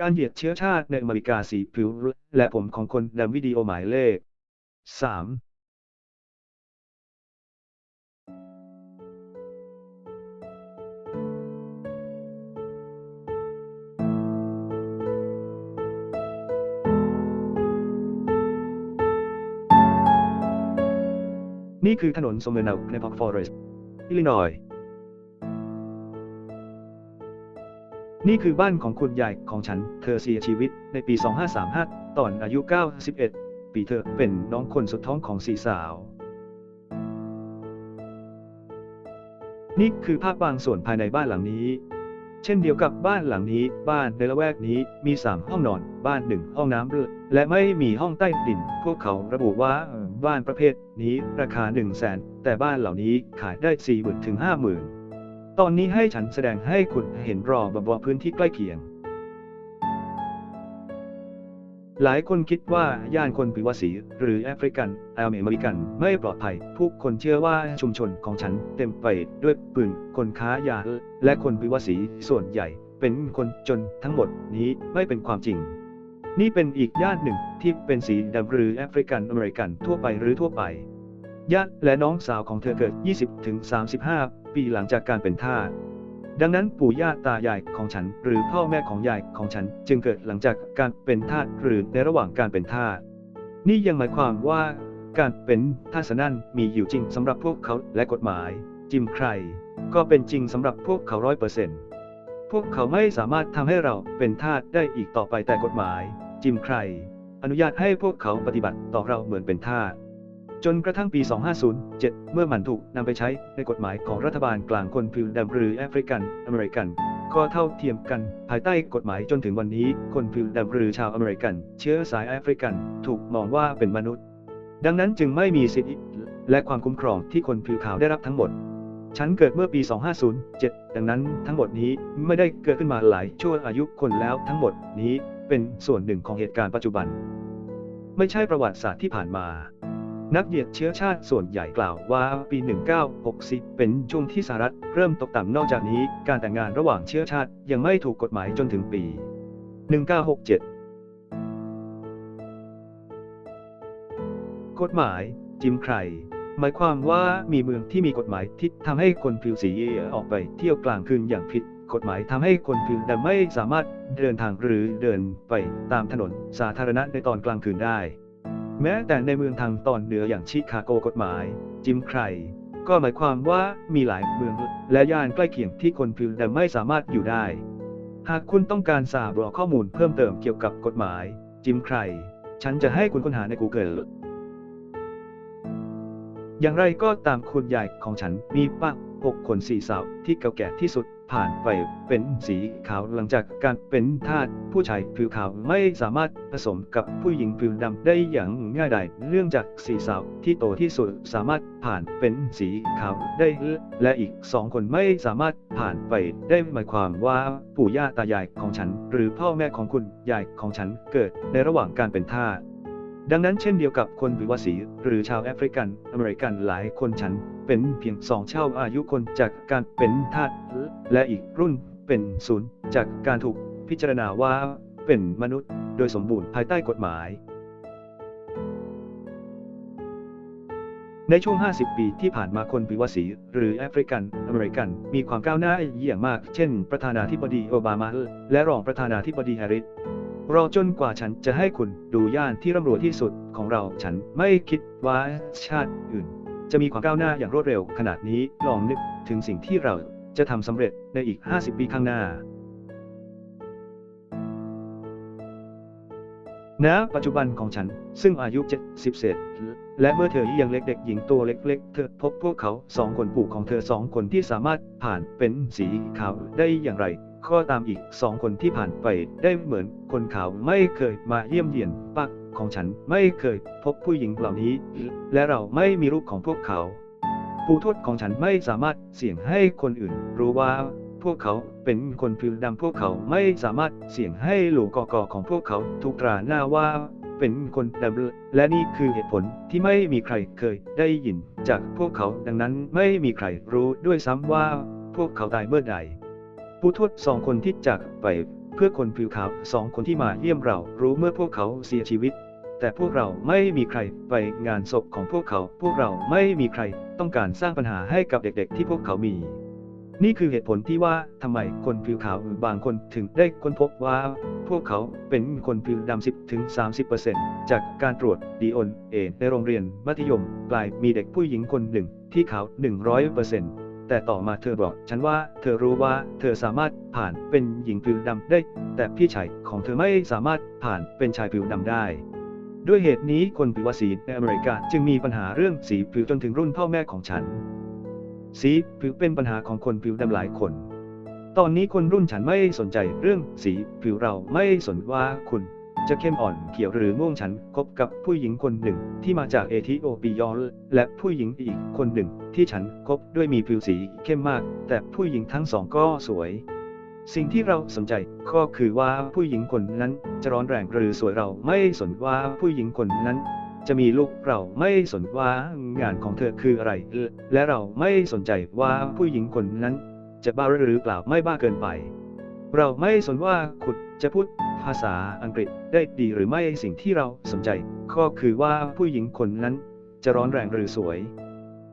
การเหยียดเชื้อชาติในอเมริกาสีผิวและผมของคนดำวิดีโอหมายเลข 3นี่คือถนนสมเด็จในพาร์คฟอเรสต์อิลลินอยส์ นี่คือบ้านของคุณยายของฉัน เธอเสียชีวิตในปี 2535 ตอนอายุ 91 ปีเธอเป็นน้องคนสุดท้องของสี่สาว นี่คือภาพบางส่วนภายในบ้านหลังนี้ เช่นเดียวกับบ้านหลังนี้ บ้านในละแวกนี้มี 3 ห้องนอน บ้านหนึ่งห้องน้ำและไม่มีห้องใต้ดิน พวกเขาระบุว่าบ้านประเภทนี้ราคา 1 0 0 0 0แสนแต่บ้านเหล่านี้ขายได้ 4 0,000ถึง 50,000 ตอนนี้ให้ฉันแสดงให้คุณเห็นรอบบพื้นที่ใกล้เคียง หลายคนคิดว่าย่านคนผิวสี หรือแอฟริกันอเมริกันไม่ปลอดภัย ผู้คนเชื่อว่าชุมชนของฉันเต็มไปด้วยปืนคนค้ายา และคนผิวสีส่วนใหญ่เป็นคนจนทั้งหมดนี้ไม่เป็นความจริง นี่เป็นอีกย่านหนึ่งที่เป็นสีดำหรือแอฟริกันอเมริกันทั่วไปหรือทั่วไปญาติและน้องสาวของเธอเกิด 20-35 ปีหลังจากการเป็นทาสดังนั้นปู่ย่าตายายของฉัน หรือพ่อแม่ของยายของฉัน จึงเกิดหลังจากการเป็นทาสหรือในระหว่างการเป็นทาสนี่ยังหมายความว่า การเป็นทาสนั่นมีอยู่จริงสำหรับพวกเขาและกฎหมาย จิมใคร ก็เป็นจริงสำหรับพวกเขาร้อยเปอร์เซ็นต์พวกเขาไม่สามารถทำให้เราเป็นทาสได้อีกต่อไปแต่กฎหมาย จิมใคร อนุญาตให้พวกเขาปฏิบัติต่อเราเหมือนเป็นทาส จนกระทั่งปี 2507 เมื่อมันถูกนำไปใช้ในกฎหมายของรัฐบาลกลางคนผิวดำหรือแอฟริกันอเมริกัน ก็เท่าเทียมกันภายใต้กฎหมายจนถึงวันนี้ คนผิวดำหรือชาวอเมริกัน เชื้อสายแอฟริกันถูกมองว่าเป็นมนุษย์ ดังนั้นจึงไม่มีสิทธิและความคุ้มครองที่คนผิวขาวได้รับทั้งหมด ฉันเกิดเมื่อปี 2507 ดังนั้นทั้งหมดนี้ไม่ได้เกิดขึ้นมาหลายชั่วอายุคนแล้วทั้งหมดนี้เป็นส่วนหนึ่งของเหตุการณ์ปัจจุบัน ไม่ใช่ประวัติศาสตร์ที่ผ่านมา นักเหยียดเชื้อชาติส่วนใหญ่กล่าวว่าปี 1960 เป็นช่วงที่สหรัฐเริ่มตกต่ำนอกจากนี้ การแต่งงานระหว่างเชื้อชาติยังไม่ถูกกฎหมายจนถึงปี 1967 กฎหมาย จิมใคร หมายความว่ามีเมืองที่มีกฎหมายที่ทำให้คนผิวสีออกไปเที่ยวกลางคืนอย่างผิดกฎหมายทำให้คนผิวดำไม่สามารถเดินทางหรือเดินไปตามถนนสาธารณะในตอนกลางคืนได้ แม้แต่ในเมืองทางตอนเหนืออย่างชิคาโกกฎหมาย จิมใคร ก็หมายความว่ามีหลายเมืองและย่านใกล้เคียงที่คนผิวดำไม่สามารถอยู่ได้ หากคุณต้องการทราบรอข้อมูลเพิ่มเติมเกี่ยวกับกฎหมาย จิมใคร ฉันจะให้คุณค้นหาใน Google อย่างไรก็ตามคุณยายของฉันมีป้าหกคนสี่สาวที่เก่าแก่ที่สุด ผ่านไปเป็นสีขาวหลังจากการเป็นทาสผู้ชายผิวขาวไม่สามารถผสมกับผู้หญิงผิวดำได้อย่างง่ายดายเรื่องจากสีสาวที่โตที่สุดสามารถผ่านเป็นสีขาวได้ และอีกสองคนไม่สามารถผ่านไปได้หมายความว่าปู่ย่าตายายของฉัน หรือพ่อแม่ของคุณยายของฉันเกิดในระหว่างการเป็นทาส ดังนั้นเช่นเดียวกับคนผิวสี หรือชาวแอฟริกัน อเมริกันหลายคนฉันเป็นเพียงสองเช่าอายุคนจากการเป็นทาสและอีกรุ่นเป็นศูนย์จากการถูกพิจารณาว่าเป็นมนุษย์โดยสมบูรณ์ภายใต้กฎหมาย ในช่วง 50 ปีที่ผ่านมาคนผิวสีหรือแอฟริกัน อเมริกัน มีความก้าวหน้าอย่างมาก เช่น ประธานาธิบดีโอบามาและรองประธานาธิบดีแฮร์ริส รอจนกว่าฉันจะให้คุณดูย่านที่ร่ำรวยที่สุดของเรา ฉันไม่คิดว่าชาติอื่น จะมีความก้าวหน้าอย่างรวดเร็วขนาดนี้ ลองนึกถึงสิ่งที่เราจะทำสำเร็จในอีก 50 ปีข้างหน้า ณปัจจุบันของฉัน ซึ่งอายุ70เศษ และเมื่อเธอยังเล็กเด็กหญิงตัวเล็ก ๆ เธอพบพวกเขาสองคนปู่ของเธอสองคนที่สามารถผ่านเป็นสีขาวได้อย่างไร ก็ตามอีกสองคนที่ผ่านไปได้เหมือนคนขาวไม่เคยมาเยี่ยมเยียนปักของฉันไม่เคยพบผู้หญิงเหล่านี้ และเราไม่มีรูปของพวกเขา ปู่ทวดของฉันไม่สามารถเสี่ยงให้คนอื่นรู้ว่า วกเขาเป็นคนผิวดำพวกเขาไม่สามารถเสี่ยงให้หลูกอกอของพวกเขาถูกตราหน้าว่าเป็นคนดำและนี่คือเหตุผลที่ไม่มีใครเคยได้ยินจากพวกเขาดังนั้นไม่มีใครรู้ด้วยซ้ำว่าพวกเขาตายเมื่อใดผู้ทวดสองคนที่จากไปเพื่อคนผิวขาวสองคนที่มาเยี่ยมเรารู้เมื่อพวกเขาเสียชีวิต แต่พวกเราไม่มีใครไปงานศพของพวกเขา พวกเราไม่มีใครต้องการสร้างปัญหาให้กับเด็กๆที่พวกเขามี นี่คือเหตุผลที่ว่าทำไมคนผิวขาวบางคนถึงได้ค้นพบว่า พวกเขาเป็นคนผิวดำ 10ถึง30%จากการตรวจ DNA ในโรงเรียนมัธยมปลายมีเด็กผู้หญิงคนหนึ่งที่ขาว 100%แต่ต่อมาเธอบอกฉันว่าเธอรู้ว่าเธอสามารถผ่านเป็นหญิงผิวดำได้ แต่พี่ชายของเธอไม่สามารถผ่านเป็นชายผิวดำได้ด้วยเหตุนี้คนผิวสีในอเมริกาจึงมีปัญหาเรื่องสีผิวจนถึงรุ่นพ่อแม่ของฉัน สีผิวเป็นปัญหาของคนผิวดำหลายคน ตอนนี้คนรุ่นฉันไม่สนใจเรื่องสีผิวเราไม่สนว่าคุณจะเข้มอ่อนเขียวหรือม่วงฉันคบกับผู้หญิงคนหนึ่งที่มาจากเอธิโอเปียและผู้หญิงอีกคนหนึ่งที่ฉันคบด้วยมีผิวสีเข้มมาก แต่ผู้หญิงทั้งสองก็สวย สิ่งที่เราสนใจก็คือว่าผู้หญิงคนนั้นจะร้อนแรงหรือสวยเราไม่สนว่าผู้หญิงคนนั้น จะมีลูกเราไม่สนว่างานของเธอคืออะไร และเราไม่สนใจว่าผู้หญิงคนนั้น จะบ้าหรือเปล่าไม่บ้าเกินไป เราไม่สนว่าคุณจะพูดภาษาอังกฤษได้ดีหรือไม่สิ่งที่เราสนใจ ก็คือว่าผู้หญิงคนนั้น จะร้อนแรงหรือสวย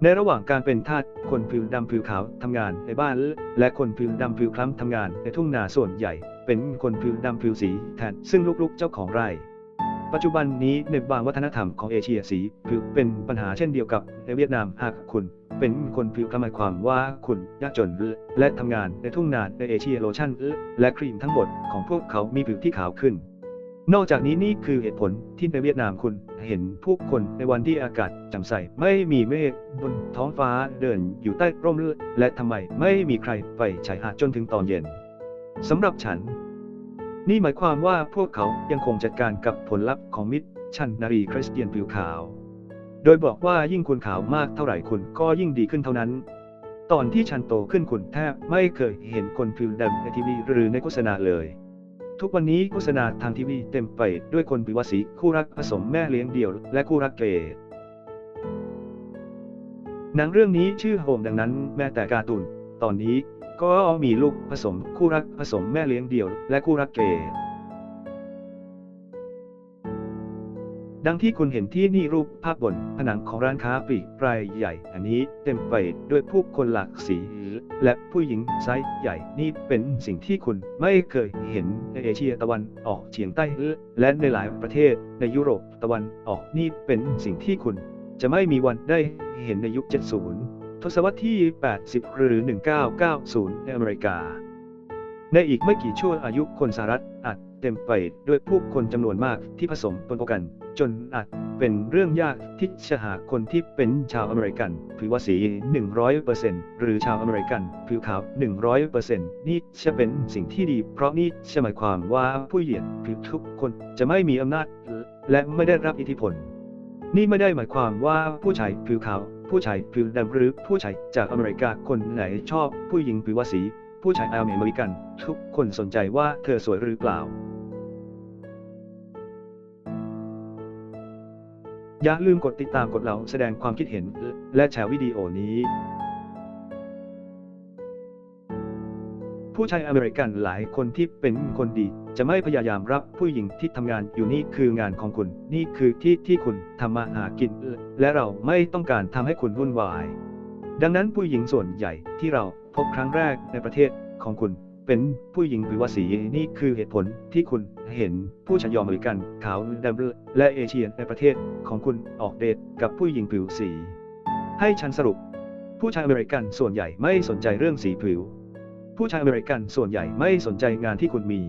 ในระหว่างการเป็นทาสคนผิวดำผิวขาวทำงานในบ้าน และคนผิวดำผิวคล้ำทำงานในทุ่งนาส่วนใหญ่ เป็นคนผิวดำผิวสีแทนซึ่งลูกๆเจ้าของไร่ ปัจจุบันนี้ในบางวัฒนธรรมของเอเชียสีผิวเป็นปัญหาเช่นเดียวกับในเวียดนามหากคุณเป็นคนผิวคล้ำหมายความว่าคุณยากจนและทำงานในทุ่งนาในเอเชียโลชั่นและครีมทั้งหมดของพวกเขามีผิวที่ขาวขึ้น นอกจากนี้นี่คือเหตุผลที่ในเวียดนามคุณเห็นผู้คนในวันที่อากาศแจ่มใสไม่มีเมฆบนท้องฟ้าเดินอยู่ใต้ร่มและทำไมไม่มีใครไปชายหาดจนถึงตอนเย็นสำหรับฉัน นี่หมายความว่าพวกเขายังคงจัดการกับผลลัพธ์ของมิชชันนารีคริสเตียนผิวขาว โดยบอกว่ายิ่งคุณขาวมากเท่าไหร่คุณก็ยิ่งดีขึ้นเท่านั้น ตอนที่ฉันโตขึ้นคุณแทบไม่เคยเห็นคนผิวดำในทีวีหรือในโฆษณาเลย ทุกวันนี้โฆษณาทางทีวีเต็มไปด้วยคนผิวสีคู่รักผสมแม่เลี้ยงเดี่ยว และคู่รักเกย์หนังเรื่องนี้ชื่อโฮมดังนั้นแม้แต่การ์ตูน ตอนนี้ก็มีลูกผสมคู่รักผสมแม่เลี้ยงเดี่ยว และคู่รักเกย์ดังที่คุณเห็นที่นี่รูปภาพบนผนังของร้านค้าปลีกรายใหญ่ อันนี้เต็มไปด้วยผู้คนหลากสี และผู้หญิงไซส์ใหญ่นี่เป็นสิ่งที่คุณไม่เคยเห็นในเอเชียตะวันออกเฉียงใต้ และในหลายประเทศในยุโรปตะวันออกนี่เป็นสิ่งที่คุณจะไม่มีวันได้เห็นในยุค 70 ทศวรรษที่ 80 หรือ 1990 ในอเมริกา ในอีกไม่กี่ชั่วอายุคนสหรัฐอาจเต็มไปด้วยผู้คนจำนวนมากที่ผสมปนกัน จนอาจเป็นเรื่องยากที่จะหาคนที่เป็นชาวอเมริกัน ผิวสี 100%หรือชาวอเมริกัน ผิวขาว 100%นี่จะเป็นสิ่งที่ดี เพราะนี่จะหมายความว่าผู้เหยียดผิวทุกคนจะไม่มีอำนาจ และไม่ได้รับอิทธิพล นี่ไม่ได้หมายความว่าผู้ชายผิวขาว ผู้ชายผิวดำหรือผู้ชายจากอเมริกาคนไหนชอบผู้หญิงผิวสี ผู้ชายอเมริกัน ทุกคนสนใจว่าเธอสวยหรือเปล่า อย่าลืมกดติดตามกดเราแสดงความคิดเห็น และแชร์วิดีโอนี้ ผู้ชายอเมริกันหลายคนที่เป็นคนดี จะไม่พยายามรับผู้หญิงที่ทำงานอยู่นี่คืองานของคุณ นี่คือที่ที่คุณทำมาหากิน และเราไม่ต้องการทำให้คุณวุ่นวาย ดังนั้นผู้หญิงส่วนใหญ่ที่เราพบครั้งแรกในประเทศของคุณ เป็นผู้หญิงผิวสีนี่คือเหตุผลที่คุณเห็นผู้ชายอเมริกันขาวดำและเอเชียในประเทศของคุณออกเดทกับผู้หญิงผิวสี ให้ฉันสรุป ผู้ชายอเมริกันส่วนใหญ่ไม่สนใจเรื่องสีผิว ผู้ชายอเมริกันส่วนใหญ่ไม่สนใจงานที่คุณมี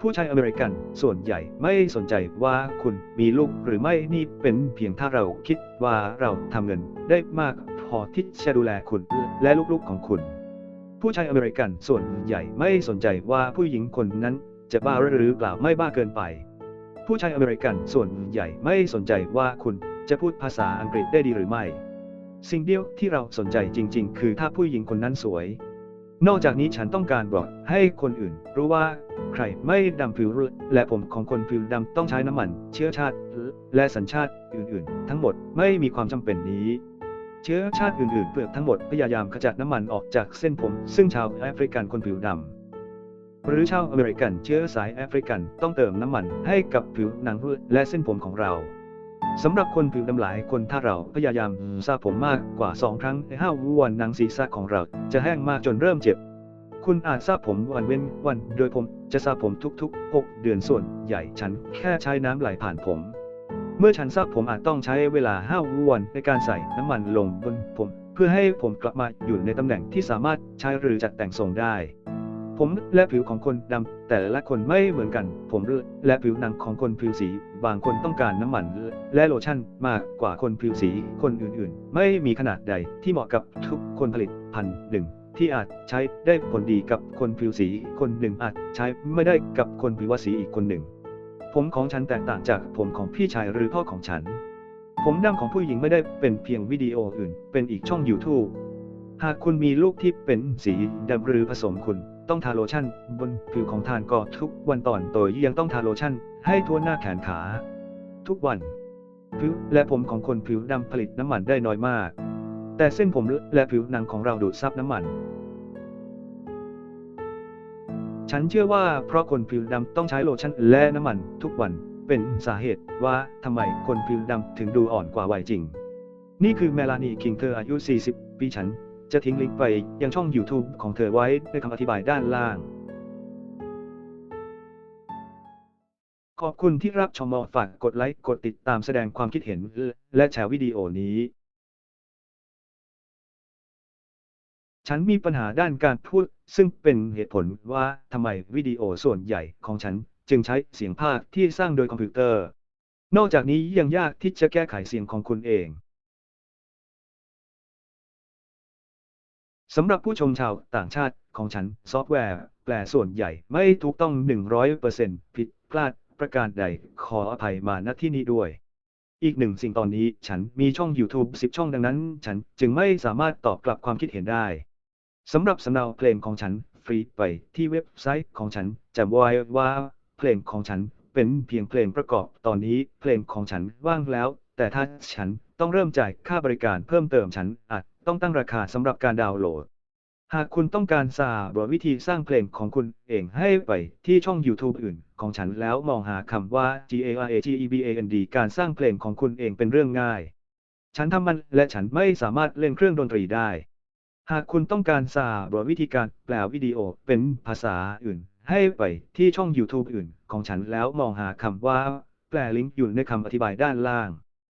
ผู้ชายอเมริกันส่วนใหญ่ไม่สนใจว่าคุณมีลูกหรือไม่นี่เป็นเพียงถ้าเราคิดว่าเราทำเงินได้มากพอที่จะดูแลคุณและลูกๆของคุณ ผู้ชายอเมริกันส่วนใหญ่ไม่สนใจว่าผู้หญิงคนนั้นจะบ้าหรือเปล่าไม่บ้าเกินไป ผู้ชายอเมริกันส่วนใหญ่ไม่สนใจว่าคุณจะพูดภาษาอังกฤษได้ดีหรือไม่ สิ่งเดียวที่เราสนใจจริง ๆ คือถ้าผู้หญิงคนนั้นสวย นอกจากนี้ฉันต้องการบอกให้คนอื่น รู้ว่าใครไม่ดำผิวรและผมของคนผิวดำต้องใช้น้ำมัน เชื้อชาติ และสัญชาติอื่นๆ ทั้งหมดไม่มีความจำเป็นนี้ เชื้อชาติอื่นๆเปลือกทั้งหมดพยายามขจัดน้ำมันออกจากเส้นผม ซึ่งชาวแอฟริกันคนผิวดำหรือชาวอเมริกันเชื้อสายแอฟริกันต้องเติมน้ำมันให้กับผิวหนังและเส้นผมของเรา สำหรับคนผิวดำหลายคนถ้าเราพยายามสระผมมากกว่า 2 ครั้งใน5วันหนังศีรษะของเราจะแห้งมากจนเริ่มเจ็บ คุณอาจสระผมวันเว้นวัน โดยผมจะสระผมทุกๆ 6 เดือนส่วนใหญ่ฉันแค่ใช้น้ำไหลผ่านผม เมื่อฉันสระผมอาจต้องใช้เวลา5วันในการใส่น้ำมันลงบนผม เพื่อให้ผมกลับมาอยู่ในตำแหน่งที่สามารถใช้หรือจัดแต่งทรงได้ ผมและผิวของคนดำแต่ละคนไม่เหมือนกัน ผมและผิวหนังของคนผิวสี บางคนต้องการน้ำมันและโลชั่นมากกว่าคนผิวสีคนอื่นๆ ไม่มีขนาดใดที่เหมาะกับทุกคนผลิตพันหนึ่งที่อาจใช้ได้ผลดีกับคนผิวสีคนหนึ่งอาจใช้ไม่ได้กับคนผิวสีอีกคนหนึ่ง ผมของฉันแตกต่างจากผมของพี่ชายหรือพ่อของฉัน ผมดำของผู้หญิงไม่ได้เป็นเพียงวิดีโออื่น เป็นอีกช่อง YouTube หากคุณมีลูกที่เป็นสีดำหรือผสมคุณ ต้องทาโลชั่น บนผิวของทานก็ทุกวันตอนโตยยังต้องทาโลชั่น ให้ทั่วหน้าแขนขา ทุกวัน ผิวและผมของคนผิวดำผลิตน้ำมันได้น้อยมาก แต่เส้นผมและผิวหนังของเราดูดซับน้ำมัน ฉันเชื่อว่าเพราะคนผิวดำต้องใช้โลชั่นและน้ำมัน ทุกวันเป็นสาเหตุว่าทำไมคนผิวดำถึงดูอ่อนกว่าวัยจริง นี่คือเมลานีคิงเธออายุ 40 ปีฉัน จะทิ้งลิงก์ไปยังช่อง YouTube ของเธอไว้ในคำอธิบายด้านล่าง ขอบคุณที่รับชมฝากกดไลค์ กดติดตามแสดงความคิดเห็น และแชร์วิดีโอนี้ ฉันมีปัญหาด้านการพูด ซึ่งเป็นเหตุผลว่าทำไมวิดีโอส่วนใหญ่ของฉันจึงใช้เสียงภาคที่สร้างโดยคอมพิวเตอร์ นอกจากนี้ยังยากที่จะแก้ไขเสียงของคุณเอง สำหรับผู้ชมชาวต่างชาติของฉันซอฟต์แวร์แปลส่วนใหญ่ไม่ถูกต้อง 100%ผิดพลาดประการใดขออภัยมาณที่นี้ด้วย อีกหนึ่งสิ่งตอนนี้ฉันมีช่อง YouTube 10 ช่องดังนั้น ฉันจึงไม่สามารถตอบกลับความคิดเห็นได้สำหรับสำเนาเพลงของฉันฟรีไปที่เว็บไซต์ของฉันจำไว้ว่าเพลงของฉันเป็นเพียงเพลงประกอบตอนนี้เพลงของฉันว่างแล้ว แต่ถ้าฉันต้องเริ่มจ่ายค่าบริการเพิ่มเติมฉันอาจ ต้องตั้งราคาสำหรับการดาวน์โหลด หากคุณต้องการทราบวิธีสร้างเพลงของคุณเองให้ไปที่ช่อง YouTube อื่นของฉันแล้วมองหาคำว่า G A R A G E B A N D การสร้างเพลงของคุณเองเป็นเรื่องง่าย ฉันทำมันและฉันไม่สามารถเล่นเครื่องดนตรีได้ หากคุณต้องการทราบวิธีการแปลวิดีโอเป็นภาษาอื่น ให้ไปที่ช่อง YouTube อื่นของฉันแล้วมองหาคำว่า แปลลิงก์อยู่ในคำอธิบายด้านล่าง